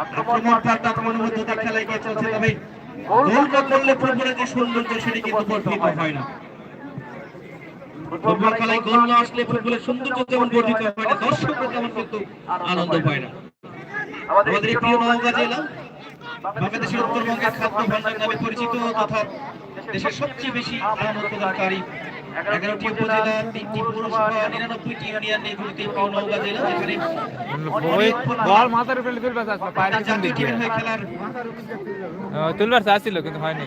আক্রমণ পাল্টা আক্রমণের মধ্যে দিয়ে চলছে তবে গোল করলে ফুটবলের যে সৌন্দর্য সেটি কিন্তু বর্ধিত হয় না। ফুটবল খেলায় গোল না আসলে ফুটবলের সৌন্দর্য যেমন বর্ধিত হয় না দর্শকরা তেমন কিন্তু আনন্দ পায় না। আমাদের প্রিয় নওগাঁ জেলা বাংলাদেশের উত্তরবঙ্গের খাদ্য ভাণ্ডার নামে পরিচিত তথা দেশের সবচেয়ে বেশি আম উৎপাদনকারী এগারোটি উপজেলা তিনটি পৌরসভা নিরানব্বইটি ইউনিয়ন প্রিয় নওগাঁ জেলা যেখানে বল মাথার উপরে তুলবার চাচ্ছিল পায়ের পিছন দিকে। খেলার তুলবার চাচ্ছিল কিন্তু হয়নি।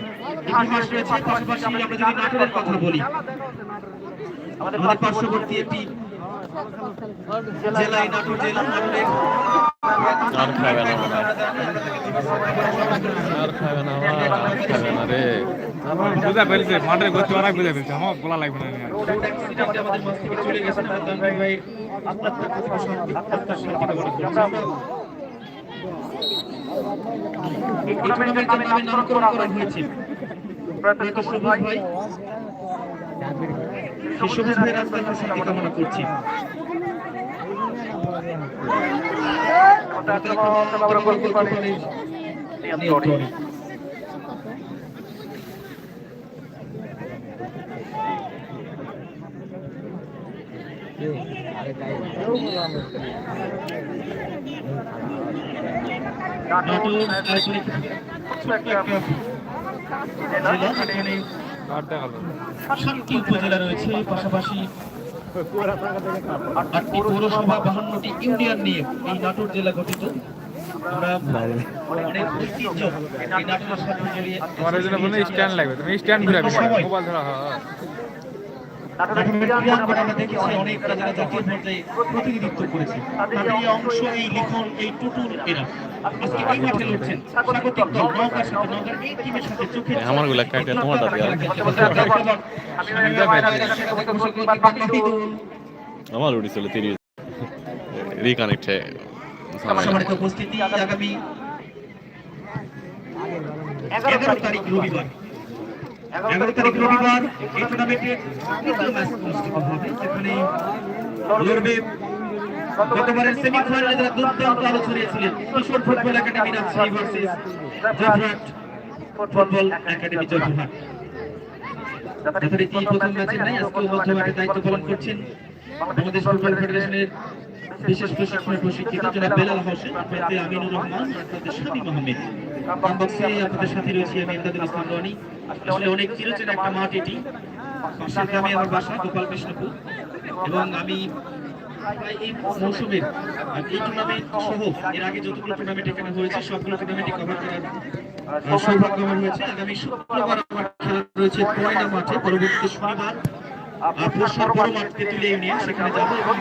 ইতিহাস রয়েছে পাশাপাশি আমরা যদি নাটোরের কথা বলি আমাদের পার্শ্ববর্তী একটি জেলায় নাটোর জেলা নাটোরের আর খাবে না। আর খাবে না আর খাবে না রে। বুঝা ফেলছে, মাঠের গতি অনেক বুঝা ফেলছে আমার বলা লাগবে না অ্যাক্সিডেন্টে আমাদের মাঝ থেকে চলে গেছেন আমরা তানভীর ভাই আত্মাত্মার কাছে শান্তি আত্মাত্মার শান্তি কামনা করছি আমরা এই টুর্নামেন্টের নামে নামকরণ করা হয়েছে প্রয়াত সবুজ ভাই সেই সবুজ ভাইয়ের আত্মাত্মার শান্তি কামনা করছি নিয়ন্ত্রণে নাটোর আঞ্চলিক ছোট্ট একটা জেলা যেখানে আর দেখাল সাতটি উপজেলা রয়েছে পাশাপাশি আটটি পৌরসভা বাহান্নটি ইউনিয়ন নিয়ে এই নাটোর জেলা গঠিত। জড়িয়ে তোমার জন্য স্ট্যান্ড লাগবে তুমি স্ট্যান্ড ঘুরে মোবাইল ধরা হয় ক্রীড়াঙ্গন আমরা দেখেছি অনেক যারা জাতীয় পর্যায়ে প্রতিনিধিত্ব করেছে। তাদের অংশ এই লিখন এই টুটুর এরা। আজকে এই মাঠে লড়ছেন। স্বাগতিক দল নওগাঁর সাথে নওগাঁর এই টিমের সাথে চোখের এই আমারগুলা কাটে, তোমারটা দিয়ে আমার উড়ি চলে তিরি রিকানেক্ট সম্মানিত উপস্থিতি আগামী এগারো তারিখ রবিবার। এগারো তারিখ রবিবার এই টুর্নামেন্টের তৃতীয় ম্যাচ অনুষ্ঠিত হবে লড়বে গতবারের সেমিফাইনালে যারা দুর্দান্ত Kishore football academy Rajshahi versus football academy দায়িত্ব পালন করছেন প্রশিক্ষিত আপনাদের সাথে রয়েছি আমি ইমদাদুল ইসলাম আসলে অনেক চিরচেনা একটা মাঠ এটি। পাশের গ্রামে আমার বাসা, গোপাল কৃষ্ণপুর। এবং আমি মৌসুমের এর আগে যতগুলো হয়েছে রয়েছে পরবর্তী মাঠকে তুলে ইউনিয়ন সেখানে যাব এবং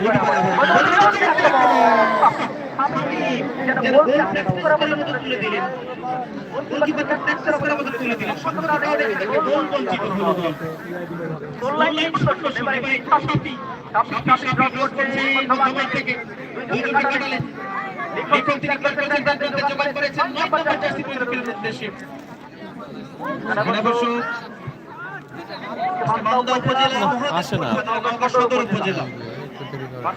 উপজেলা আসে না। উপজেলা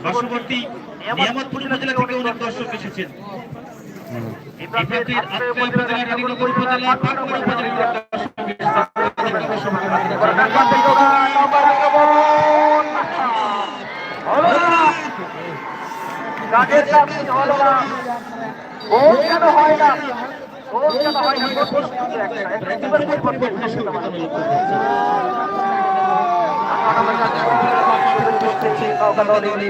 পার্শ্ববর্তী নিয়ামতপুর উপজেলা থেকে অনেক দর্শক এসেছেন। কাজের চাকরি হলো না গোল কেন হয় না গোল কেন হয় না জীবনের পরিবর্তন করতে হবে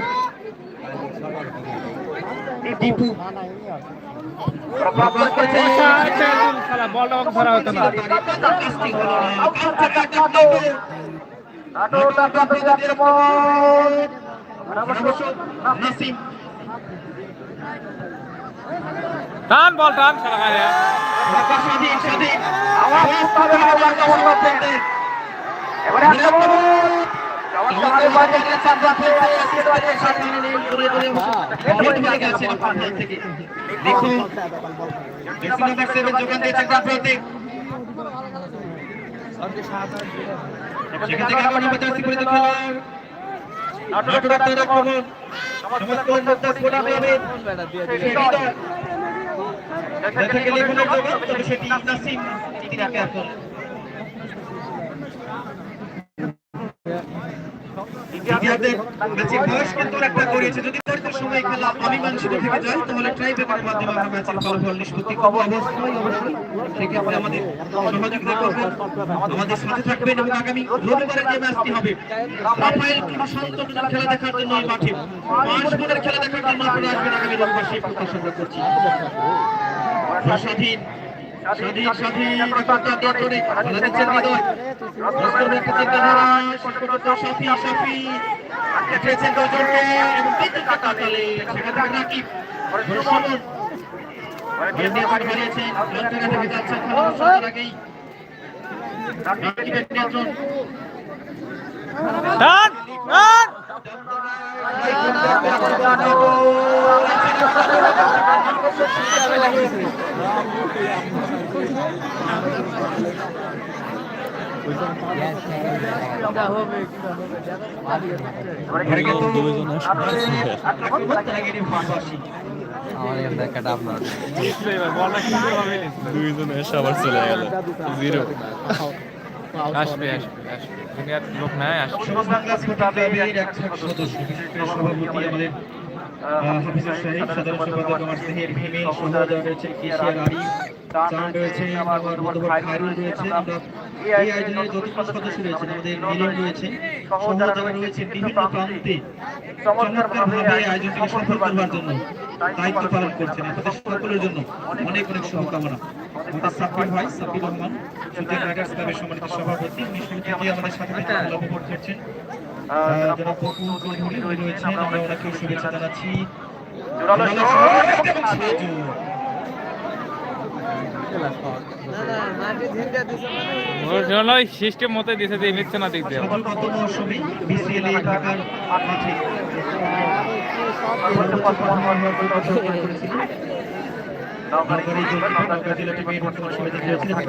খেলা বলটা ধরা হতো না টান বল টান আওয়াজ হবে আক্রমণ করতে এবারে দেখুন ড্রেসিং যোগান দিয়েছেন গাফরতে সেখান থেকে আবার নম্বর জার্সি খেলোয়াড় নাটোর ডাক্তার আক্রমণ। চমৎকার মুক্তাজ গোলাম আহমেদ দেখা গেলে গোলের জবাব তবে সেটি নাসিম তিনি এখন দ্বিতীয়ার্ধের ম্যাচের বয়স কিন্তু একটা করিয়েছে যদি পরীক্ষার সময় খেলা আমি থেকে যাই তাহলে ট্রাই পেপারের মাধ্যমে আমরা ম্যাচের ফলাফল নিষ্পত্তি করব। অবশ্যই অবশ্যই। সেক্ষেত্রে আমাদের সহযোগিতা করবেন, আমাদের সাথে থাকবেন এবং আগামী রবিবারে যে ম্যাচটি হবে, রাফায়েল সন্তোষের খেলা দেখার জন্য এই মাঠে পাঁচ গোলের খেলা দেখার জন্য আপনারা আসবেন আগামী রবিবার সেই প্রত্যাশা করছি। স্বাধীন স্বাধীন স্বাধীন ধরে খেলা দিচ্ছেন হৃদয় রাস্তার একটা চিন্তাধারা শেষপর্যন্ত সাফি সাফি উঠেছেন দুজনকে এবং তিনটা কাটালে সেখান থেকে রাকিব সুমন নিয়ন্ত্রণ হারিয়েছেন লঞ্চনা থেকে যাচ্ছেন খেলার আগেই রাকিবের নিয়ন্ত্রণ টান টান দুইজন ভাষাভাষী দুইজন আসবে আসবে লোক নাই আসবে আমাদের চান রয়েছে আমার বন্ধুবর রয়েছে আমরা এই আয়োজনের যতগুলো সদস্য রয়েছেন আমাদের মিলন রয়েছে সহযোগিতা রয়েছে বিভিন্ন প্রান্তে চমৎকারভাবে আয়োজনটিকে সফল করবার জন্য দায়িত্ব পালন করছেন আপনাদের সকলের জন্য অনেক অনেক শুভকামনা। আমাদের সাব্বির ভাই সাব্বির রহমান ক্লাবের সম্মানিত সভাপতি উনি শুরু থেকে আমাদের সাথে করছেন। যারা পপু চৌধুরী রয়েছেন আমরা ওনাকেও শুভেচ্ছা জানাচ্ছি। জোরালো শট এবং সাজু। ওর জন্য সিস্টেম মতো দিছে দিয়ে নিচ্ছে না দিক দিয়ে সাজু গত মৌসুমে BCL এ ঢাকার মাঠে সর্বোচ্চ পারফরম্যান্স করেছিলেন। নওগাঁর এই দলটি নওগাঁ জেলা টিমের বর্তমান সভাপতি রয়েছেন এবং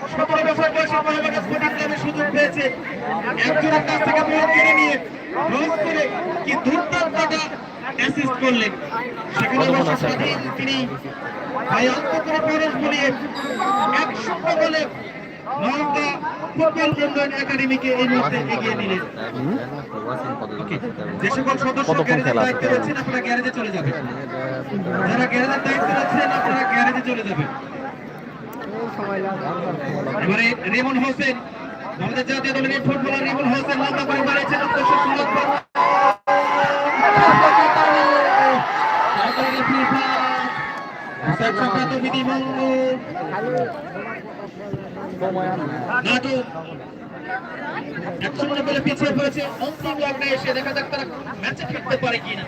বর্তমানে ক্লাবের এগিয়ে যাচ্ছেন। এবারে সুযোগ পেয়েছে। একজনের কাছ থেকে বল কিনে নিয়ে ক্রস করে কি দুর্দান্তটা অ্যাসিস্ট করলেন। সেখানে অবশ্য স্বাধীন তিনি অল্প করে প্রবেশ করিয়ে এক শূন্য বলে নওগাঁ ফুটবল উন্নয়ন একাডেমিকে এই মুহূর্তে এগিয়ে নিলেন। যে সকল সদস্য গ্যারেজের? দায়িত্বে রয়েছেন আপনারা গ্যারেজে চলে যাবেন। যারা গ্যারেজের দায়িত্বে রয়েছেন আপনারা গ্যারেজে চলে যাবেন। এবারে রেমন হোসেন আমাদের জাতীয় দলের ফুটবলার রেমন হোসেন লম্বা করে শূন্য পিছিয়ে পড়েছে, অন্তিম লগ্নে এসে দেখা যাক তারা ম্যাচে ফিরতে পারে কিনা।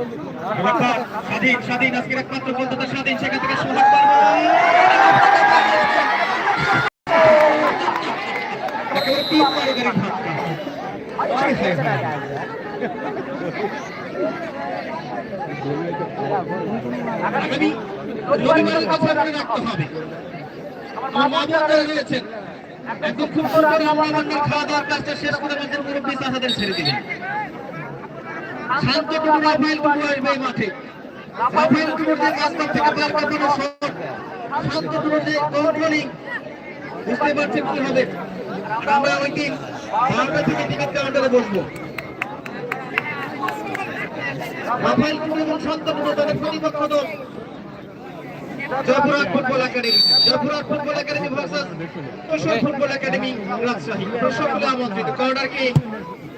স্বাধীন স্বাধীন আজকের একমাত্র গোলদাতা স্বাধীন সেখান আমাদের খাওয়া দাওয়ার কাজটা শেষ করে ছেড়ে দিলেন শান্ত টুকু রাফাইল টুকু আসবে মাঠে। টুকুর যে রাস্তা থেকে পার কাটানো শট শান্ত টুকুর কন্ট্রোলিং বুঝতে পারছেন কি হবে? আমরা ওই দিন বারোটা থেকে টিকিট কাউন্টারে বসবো। রাফাইল টুকু এবং তাদের প্রতিপক্ষ দল। Joypurhat football academy. Joypurhat football academy versus football academy Rajshahi. সকলে আমন্ত্রিত। কর্নার কি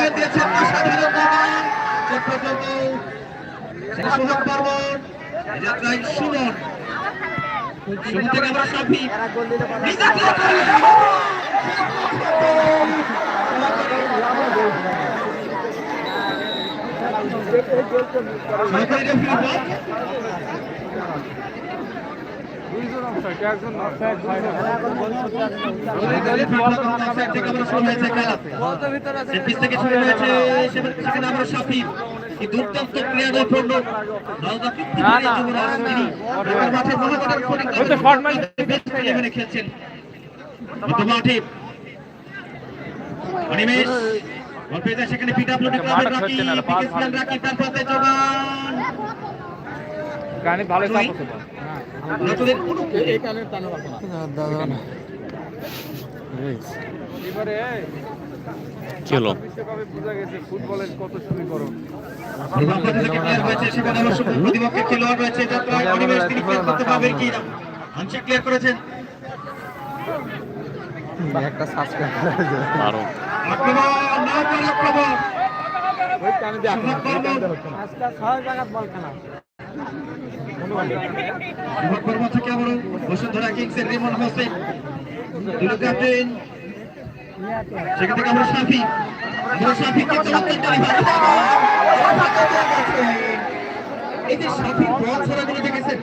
শাফি যোগে দিয়েছেন অসাধারণ পর্যন্ত সেটা সোহাগ পার্বণ যাত্রায় সুমন। সুমন থেকে আবার শাফি নিজে রেফারি দুর্দান্ত ক্রিয়া নৈপুণ্য খেলছেন। অনিমেষ সেখানে। পিডাব্লিউডি ক্লাবের রাকি পিকেসিয়ান রাকি তার গানে ভালো এবারে বোঝা গেছে ফুটবলের কত সমীকরণ। প্রতিপক্ষের খেলোয়াড় রয়েছে তিনি ক্লিয়ার করতে পারবেন কি না ক্লিয়ার করেছেন। একটা সাবস্ক্রাইব আরও আক্রমণ নৌকার আক্রমণ। বর্মন থেকে আবারও বসুন্ধরা কিংসের রিমন হোসেন দুটো ক্যাপ্টেন সেখান থেকে আমরা সাফি আমরা সাফিকে চমৎকার এই যে সাফির বল ছড়াগুলো দেখেছেন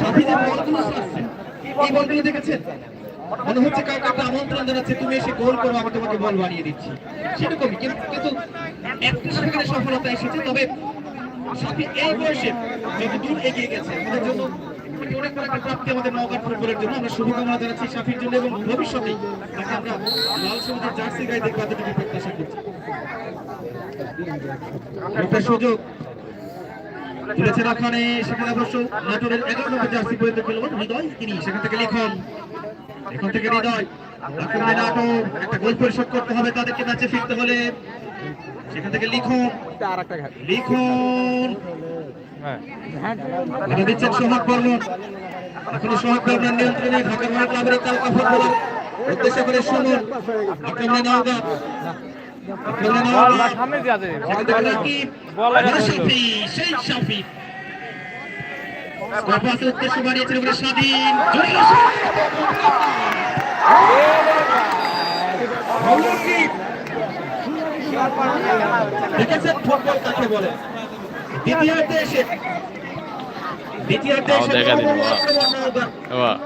সাফি বলগুলো ছাড়ছে এই বলগুলো দেখেছেন মনে হচ্ছে কাউকে একটা আমন্ত্রণ তুমি এসে গোল করো, আমি বল বানিয়ে দিচ্ছি। সেরকমই কিন্তু একটা সফলতা এসেছে, তবে সাফি এই বয়সে যত দূর এগিয়ে গেছে, আমাদের জন্য অনেক জন্য। আমরা শুভকামনা জানাচ্ছি সাফির জন্য এবং ভবিষ্যতে আমরা জার্সি গায়ে দেখব এতটুকু প্রত্যাশা একটা সুযোগ তুলেছেন ওখানে সেখানে অবশ্য নাটোরের এগারো জার্সি পর্যন্ত খেলোয়াড় হৃদয় সেখান থেকে লিখন। এখন থেকে হৃদয়। নাটোর, একটা গোল পরিশোধ করতে হবে তাদেরকে ম্যাচে ফিরতে হলে। সেখান থেকে লিখন। লিখন। দিচ্ছেন সোহাগ বর্মন। এখনও সোহাগ বর্মনের নিয়ন্ত্রণে ঢাকা মহান ক্লাবের তালকা ফুটবলার উদ্দেশ্য করে সুমন আক্রমণে নওগাঁ। সামনে দিয়ে আছে সেই উদ্দেশ্য বাড়িয়েছেন এবারে স্বাধীন। জড়িয়ে কাকে বলে? দ্বিতীয়ার্ধে এসে দ্বিতীয়ার্ধে এসে দেখা বাহ।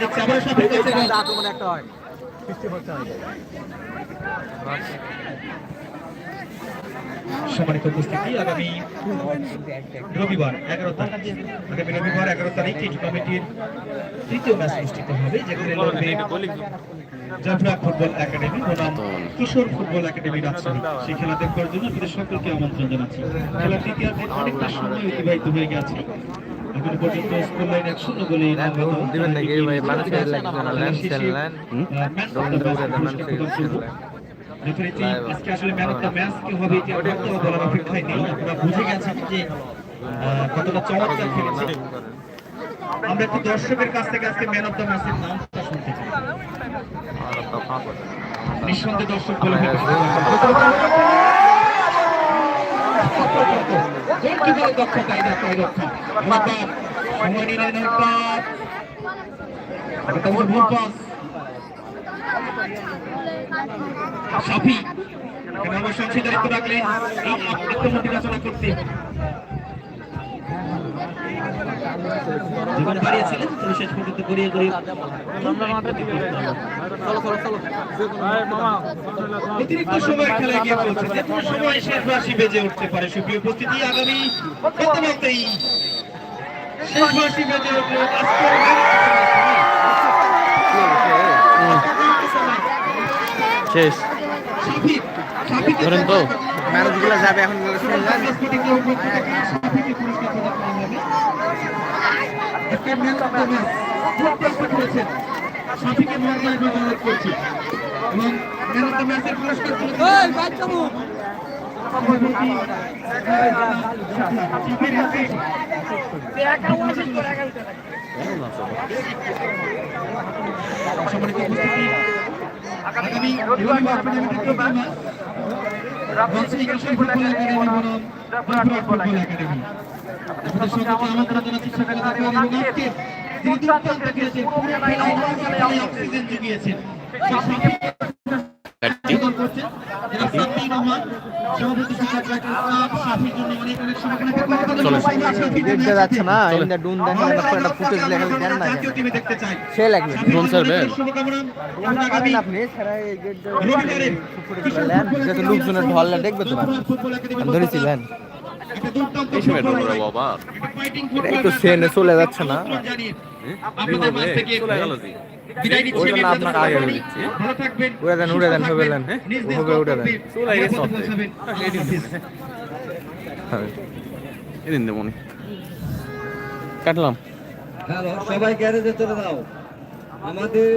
দেখছি আবার সাফির কাছে আক্রমণ একটা হয়। পড়ছে হয়তো সম্মানিত উপস্থিতি আগামী রবিবার এগারো তারিখ। আগামী রবিবার এগারো তারিখ এই কমিটির তৃতীয় ম্যাচ অনুষ্ঠিত হবে যেখানে লড়বে জাফরা ফুটবল একাডেমি বনাম কিশোর ফুটবল একাডেমি রাজশাহী। সেই খেলা দেখবার জন্য আপনাদের সকলকে আমন্ত্রণ জানাচ্ছি। তৃতীয়ার্ধে অনেকটা সময় অতিবাহিত হয়ে গেছে? এখনও পর্যন্ত লাইন এক শূন্য গোলে দিবেন নাকি? ভাই মানুষের ল্যান্ড চ্যানেল যথারীতি আজকে আসলে ম্যান অফ দ্য ম্যাচ কি হবে এটি আর বলার অপেক্ষায় নেই। আপনারা বুঝে গেছেন যে কতটা চমৎকার খেলেছে। আমরা একটু দর্শকের কাছ থেকে আজকে ম্যান অফ দ্য ম্যাচের নামটা শুনতে চাই। নিঃসন্দেহে দর্শক বলে গোলকিপারের দক্ষতা এই দেখো রক্ষা। সময় নিলেন নৌকা এটা তো ভুল পাস। সাফি, এখানে অবশ্য অংশীদারিত্ব করতে। জীবন বাড়িয়েছিলেন তবে শেষ পর্যন্ত গিয়ে চলছে যে কোনো শেষ বাসি বেজে উঠতে পারে সুপ্রিয় উপস্থিতি, আগামী বলতেই শেষ উঠল শেষ। ধরেন তো। ম্যানেজগুলো যাবে এখন সম্মানিত উপস্থিতি আগামী রবিবার মাঠে দ্বিতীয় ম্যাচ বলছি কৃষক ফুটবল একাডেমি বনাম ত্রিপুরা ফুটবল একাডেমি। আপনাদের সকলকে আমন্ত্রণ জানাচ্ছি সকালে থাকবেন এবং আজকে যিনি দুর্দান্ত খেলেছেন পুরো অক্সিজেন জুগিয়েছেন। সেই সাফিক আবেদন করছেন সাব্বির রহমান সভাপতি সেক্রেটারি সাফির জন্য অনেক অনেক শুভকামনা। যাচ্ছে না এমনি ডুন দেখেন একটা একটা ফুটেজ লেখা দেন না দেখতে চাই সে লাগবে। ড্রোন ছাড়বেন? শুভকামনা। এবং আগামী পারেন আপনি ছাড়া এই গেট রবিবারে লোকজনের ঢললে দেখবে তো না ফুটবল একাডেমি আমি ফুটবল ডোবরা বাবা। একটা সেনে চলে যাচ্ছে না। চলে গেল ওই জন্য আমি আপনাকে আগে দিচ্ছি। উড়ে দেন, উড়ে দেন, হবে দেন। হবে, দেন। হ্যাঁ। এদিন দেবনি কাটলাম। সবাই গ্যারেজে চলে দাও আমাদের